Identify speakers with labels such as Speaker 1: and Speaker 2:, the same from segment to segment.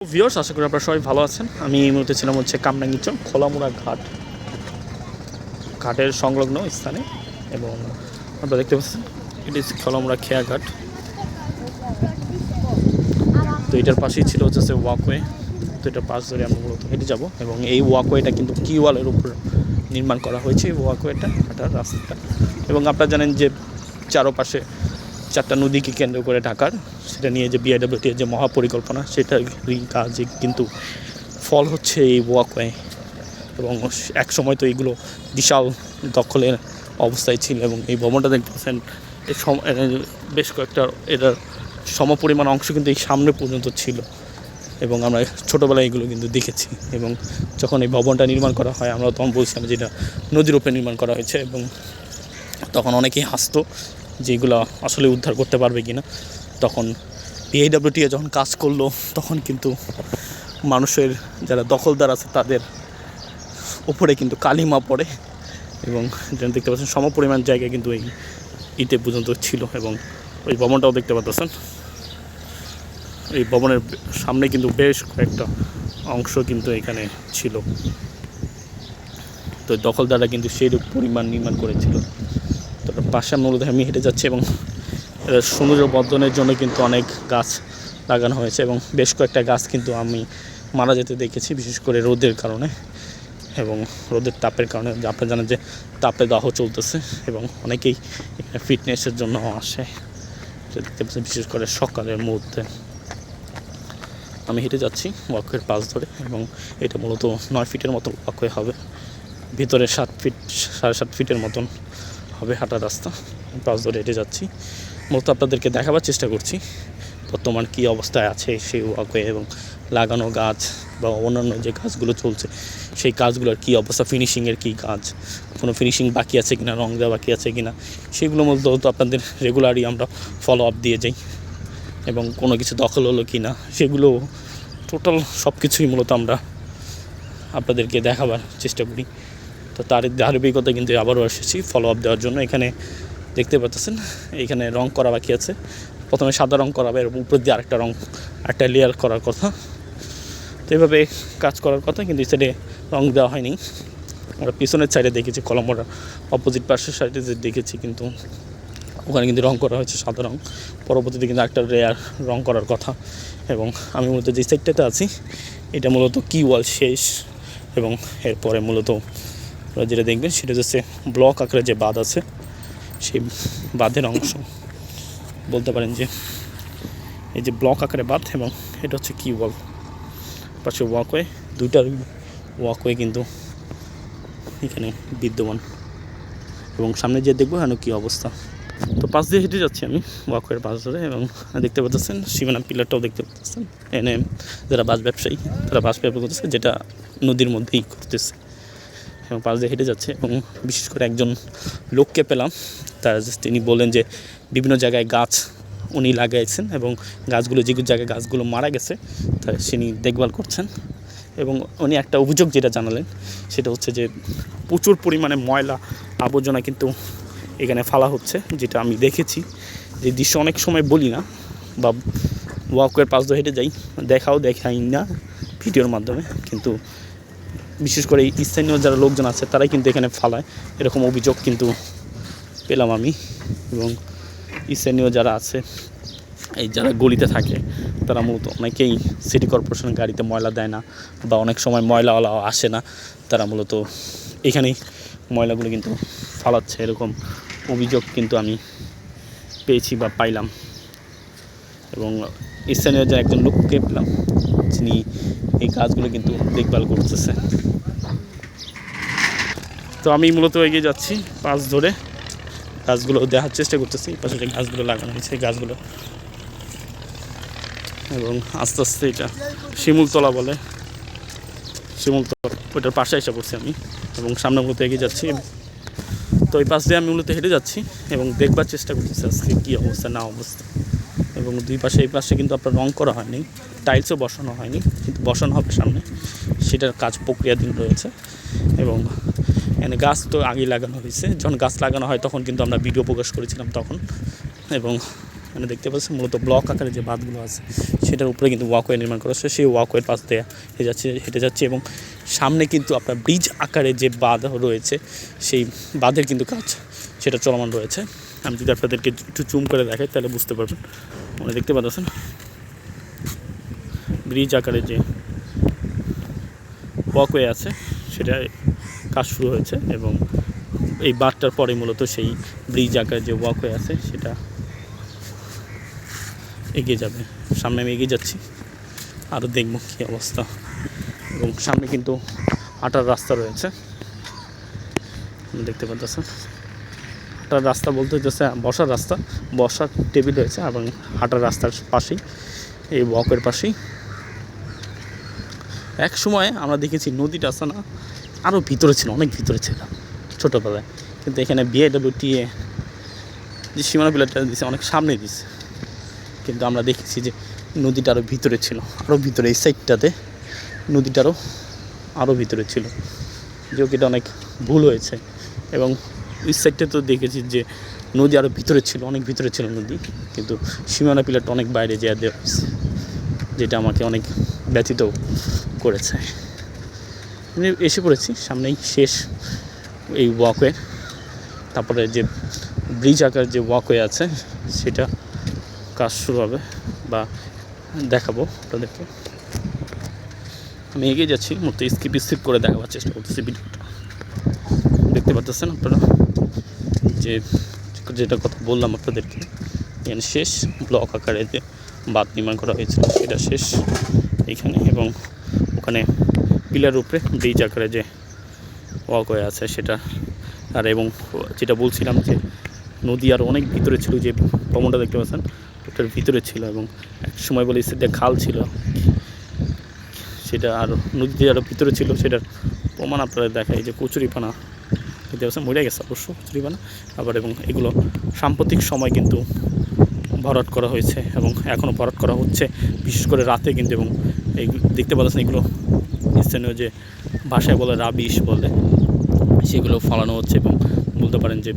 Speaker 1: Viewers আশা করি আপনারা সবাই ভালো আছেন। আমি এই মুহূর্তে ছিলাম হচ্ছে কামরাঙ্গিচর খোলামুড়া ঘাট। ঘাটের সংলগ্ন স্থানে এবং আপনারা দেখতে পাচ্ছেন এটি খোলামুড়া খেয়া ঘাট। তো এটার পাশেই ছিল হচ্ছে ওয়াকওয়ে তো এটার পাশ ধরে আমরা মূলত হেঁটে যাব এবং এই ওয়াকওয়েটা কিন্তু কিওয়ালের উপর নির্মাণ করা হয়েছে। এই ওয়াকওয়েটা হাঁটার রাস্তাটা। এবং আপনারা জানেন যে চারপাশে চারটা নদীকে কেন্দ্র করে ঢাকার, সেটা নিয়ে যে বিআইডব্লিউটির যে মহাপরিকল্পনা, সেটার কাজে কিন্তু ফল হচ্ছে এই ওয়াকওয়ে এবং এক সময় তো এইগুলো বিশাল দখলের অবস্থায় ছিল এবং এই ভবনটা দেখতে পাচ্ছেন বেশ কয়েকটা এটার সমপরিমাণ অংশ কিন্তু এই সামনে পর্যন্ত ছিল এবং আমরা ছোটোবেলায় এগুলো কিন্তু দেখেছি এবং যখন এই ভবনটা নির্মাণ করা হয়, আমরা তখন বলছিলাম যে এটা নদীর উপরে নির্মাণ করা হয়েছে এবং তখন অনেকেই হাসতো যে এগুলো আসলে উদ্ধার করতে পারবে কি না তখন পিএইডব্লিউটিএ যখন কাজ করল, তখন কিন্তু মানুষের যারা দখলদার আছে, তাদের উপরে কিন্তু কালিমা পড়ে এবং যেন দেখতে পাচ্ছেন সমপরিমাণ জায়গা কিন্তু এই ইতে পর্যন্ত ছিল এবং ওই ভবনটাও দেখতে পাচ্ছেন। এই ভবনের সামনে কিন্তু বেশ কয়েকটা অংশ কিন্তু এখানে ছিল। তো দখলদাররা কিন্তু সেই পরিমাণ নির্মাণ করেছিল। পাশে মূলত আমি হেঁটে যাচ্ছি এবং সৌন্দর্য বর্ধনের জন্য কিন্তু অনেক গাছ লাগানো হয়েছে এবং বেশ কয়েকটা গাছ কিন্তু আমি মারা যেতে দেখেছি, বিশেষ করে রোদের কারণে এবং রোদের তাপের কারণে। আপনারা জানেন যে তাপে দাহ চলতেছে এবং অনেকেই এখানে ফিটনেসের জন্য আসে। দেখতে পাচ্ছেন, বিশেষ করে সকালের মুহূর্তে আমি হেঁটে যাচ্ছি ওয়াকওয়ের পাশ ধরে এবং এটা মূলত নয় ফিটের মতো ওয়াকওয়ে হবে। ভিতরে সাত ফিট, সাড়ে সাত ফিটের মতন হবে হাঁটার রাস্তা। পাশ ধরে হেঁটে যাচ্ছি। মূলত আপনাদেরকে দেখাবার চেষ্টা করছি, বর্তমান কী অবস্থায় আছে সেই ওয়াকওয়ে এবং লাগানো গাছ বা অন্যান্য যে কাজগুলো চলছে, সেই কাজগুলোর কী অবস্থা ফিনিশিংয়ের কী কাজ কোনো ফিনিশিং বাকি আছে কিনা, রং দেওয়া বাকি আছে কিনা, সেগুলো মূলত আপনাদের রেগুলারই আমরা ফলো আপ দিয়ে যাই। এবং কোনো কিছু দখল হলো কি না সেগুলো টোটাল সব কিছুই মূলত আমরা আপনাদেরকে দেখাবার চেষ্টা করি। তো তার ধারাবাহিকতা কিন্তু আবারও এসেছি ফলো আপ দেওয়ার জন্য। এখানে দেখতে পাচ্ছেন এখানে রং করা বাকি আছে। প্রথমে সাদা রং করাবে এবং উপর দিয়ে আরেকটা রং একটা লেয়ার করার কথা। তো এইভাবে কাজ করার কথা, কিন্তু এই সাইডে রং দেওয়া হয়নি। আমরা পিছনের সাইডে দেখেছি কলম্বোর অপোজিট পাশের সাইডে যে দেখেছি, কিন্তু ওখানে কিন্তু রং করা হয়েছে, সাদা রং। পরবর্তীতে কিন্তু একটা রেয়ার রং করার কথা। এবং আমি মূলত যে সাইডটাতে আছি, এটা মূলত কি ওয়াল শেষ, এবং এরপরে মূলত আপনারা যেটা দেখবেন, সেটা হচ্ছে ব্লক আকারে যে বাঁধ আছে, সেই বাঁধের অংশ। বলতে পারেন যে এই যে ব্লক আকারে বাঁধ এবং এটা হচ্ছে কি ওয়াল। পাশে ওয়াকওয়ে দুইটার ওয়াকওয়ে কিন্তু এখানে বিদ্যমান। এবং সামনে যে দেখব কেন কী অবস্থা। তো পাশ দিয়ে হেঁটে যাচ্ছি আমি, ওয়াকওয়ের পাশ ধরে এবং দেখতে পাচ্ছেন সীমানা পিলারটাও দেখতে পাচ্ছেন। এনে যারা বাস ব্যবসায়ী, তারা বাস ব্যবসা করতেছে, যেটা নদীর মধ্যেই করতেছে এবং পাশ দিয়ে হেঁটে যাচ্ছে এবং বিশেষ করে একজন লোককে পেলাম। তার তিনি বললেন যে, বিভিন্ন জায়গায় গাছ উনি লাগাইছেন এবং গাছগুলো যে জায়গায় গাছগুলো মারা গেছে, তা তিনি দেখভাল করছেন। এবং উনি একটা অভিযোগ যেটা জানালেন, সেটা হচ্ছে যে, প্রচুর পরিমাণে ময়লা আবর্জনা কিন্তু এখানে ফালা হচ্ছে, যেটা আমি দেখেছি। যে দৃশ্য অনেক সময় বলি না, বা ওয়াকের পাশ দিয়ে হেঁটে যাই, দেখাও দেখাই না ভিডিওর মাধ্যমে। কিন্তু বিশেষ করে স্থানীয় যারা লোকজন আছে, তারাই কিন্তু এখানে ফালায়। এরকম অভিযোগ কিন্তু পেলাম আমি এবং স্থানীয় যারা আছে, এই যারা গলিতে থাকে, তারা মূলত অনেকেই সিটি কর্পোরেশনের গাড়িতে ময়লা দেয় না বা অনেক সময় ময়লাওয়ালা আসে না। তারা মূলত এখানেই ময়লাগুলো কিন্তু ফালাচ্ছে। এরকম অভিযোগ কিন্তু আমি পেয়েছি বা পাইলাম। এবং স্থানীয় যে একজন লোককে পেলাম, যিনি এই কাজগুলো কিন্তু দেখভাল করতেছে। তো আমি মূলত এগিয়ে যাচ্ছি পাশ ধরে। গাছগুলো দেখার চেষ্টা করতেছি পাশে গাছগুলো লাগানো হয়েছে গাছগুলো। এবং আস্তে আস্তে এটা শিমুলতলা বলে। শিমুলতলা, ওইটার পাশে এসে পড়ছি আমি এবং সামনে মূলত এগিয়ে যাচ্ছি। তো ওই পাশ দিয়ে আমি মূলত হেঁটে যাচ্ছি এবং দেখবার চেষ্টা করতেছি আজকে কী অবস্থা, না অবস্থা। এবং দুই পাশে, এই পাশে কিন্তু আপনার রং করা হয়নি, টাইলসও বসানো হয়নি, কিন্তু বসানো হবে সামনে। সেটার কাজ প্রক্রিয়াধীন রয়েছে এবং এখানে গাছ তো আগেই লাগানো হয়েছে। যখন গাছ লাগানো হয় তখন কিন্তু আমরা ভিডিও প্রকাশ করেছিলাম তখন। এবং মানে দেখতে পাচ্ছি মূলত ব্লক আকারে যে বাঁধগুলো আছে, সেটার উপরে কিন্তু ওয়াকওয়ে নির্মাণ করা হচ্ছে সেই ওয়াকওয়ের পাশ দিয়ে হেঁটে যাচ্ছে হেঁটে যাচ্ছে এবং সামনে কিন্তু আপনার ব্রিজ আকারে যে বাঁধ রয়েছে, সেই বাঁধের কিন্তু কাজ, সেটা চলমান রয়েছে। আমি যদি আপনাদেরকে একটু চুম করে দেখাই, তাহলে বুঝতে পারবেন। মানে দেখতে পাচ্ছেন? ব্রিজ আকারে যে ওয়াকওয়ে আছে, সেটা কাজ শুরু হয়েছে এবং এই বাঁধটার পরে মূলত সেই ব্রিজ আকারে যে ওয়াকওয়ে আছে সেটা এগিয়ে যাবে। সামনে আমি এগিয়ে যাচ্ছি আরও দেখব কী অবস্থা। এবং সামনে কিন্তু হাঁটার রাস্তা রয়েছে। দেখতে পাচ্ছেন? হাঁটার রাস্তা বলতে হচ্ছে বসার রাস্তা। বসার টেবিল রয়েছে এবং হাঁটার রাস্তার পাশেই, এই ওয়াকের পাশেই। এক সময় আমরা দেখেছি নদীটা আছে না আরও ভিতরে ছিল, অনেক ভিতরে ছিল, ছোটোবেলায়। কিন্তু এখানে বিএডব্লিউটিএ যে সীমানা পিলারটা দিছে, অনেক সামনে দিছে। কিন্তু আমরা দেখেছি যে নদীটা আরও ভিতরে ছিল আরও ভিতরে, এই সাইডটাতে নদীটারও আরও ভিতরে ছিল। এটা অনেক ভুল হয়েছে। এবং ওই সাইডটা তো দেখেছি যে নদী আরও ভিতরে ছিল, অনেক ভিতরে ছিল নদী। কিন্তু সীমানা পিলারটা অনেক বাইরে যেয়ে দেওয়া হয়েছে, যেটা আমাকে অনেক ব্যথিত করেছে। আমি এসে পড়েছি, সামনেই শেষ এই ওয়াকওয়ে তারপরে যে ব্রিজ আকার যে ওয়াকওয়ে আছে, সেটা কাজ শুরু হবে বা দেখাবো আপনাদেরকে। আমি এগিয়ে যাচ্ছি মতো স্কিপ স্কিপ করে দেখাবার চেষ্টা করতেছি ভিডিওটা। দেখতে পাচ্ছেন আপনারা যে যেটা কথা বললাম আপনাদেরকে, এখানে শেষ ব্লক আকারে যে বাঁধ নির্মাণ করা হয়েছিল, সেটা শেষ এখানে এবং ওখানে পিলার উপরে ব্রিজ আকারে যে ওয়াকওয়ে আছে সেটা। আর এবং যেটা বলছিলাম যে নদী আর অনেক ভিতরে ছিল, যে ভবনটা দেখতে পাচ্ছেন, ওটার ভিতরে ছিল এবং এক সময় বলে সেটা খাল ছিল। সেটা আর নদীতে আরও ভিতরে ছিল, সেটার প্রমাণ আপনারা দেখায় যে কচুরিপানা, দেখতে পাচ্ছেন, মরে গেছে অবশ্য কচুরিপানা। আবার এবং এগুলো সাম্প্রতিক সময় কিন্তু ভরাট করা হয়েছে এবং এখনও ভরাট করা হচ্ছে, বিশেষ করে রাতে কিন্তু এবং এই দেখতে পাচ্ছেন এগুলো স্থানীয় যে ভাষায় বলে রাবিশ বলে, সেগুলো ফলানো হচ্ছে এবং বলতে পারেন যে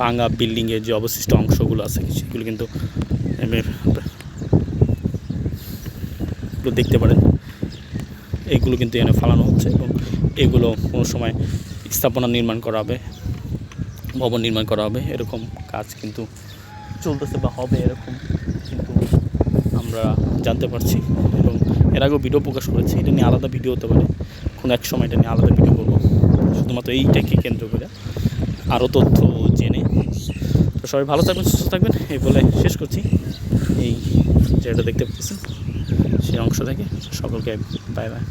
Speaker 1: ভাঙা বিল্ডিংয়ের যে অবশিষ্ট অংশগুলো আছে, সেগুলো কিন্তু দেখতে পারেন। এগুলো কিন্তু এনে ফালানো হচ্ছে এবং এগুলো কোনো সময় স্থাপনা নির্মাণ করা হবে, ভবন নির্মাণ করা হবে, এরকম কাজ কিন্তু চলতেছে বা হবে এরকম কিন্তু আমরা জানতে পারছি। এর আগেও ভিডিও প্রকাশ করেছি, এটা নিয়ে আলাদা ভিডিও হতে পারে। কোনো এক সময় এটা নিয়ে আলাদা ভিডিও করব। শুধুমাত্র এইটাকে কেন্দ্র করে আরও তথ্য জেনে। তো সবাই ভালো থাকবেন, সুস্থ থাকবেন। এই বলে শেষ করছি। এই যেটা দেখতে পাচ্ছি সেই অংশ থেকে সকলকে বাই বাই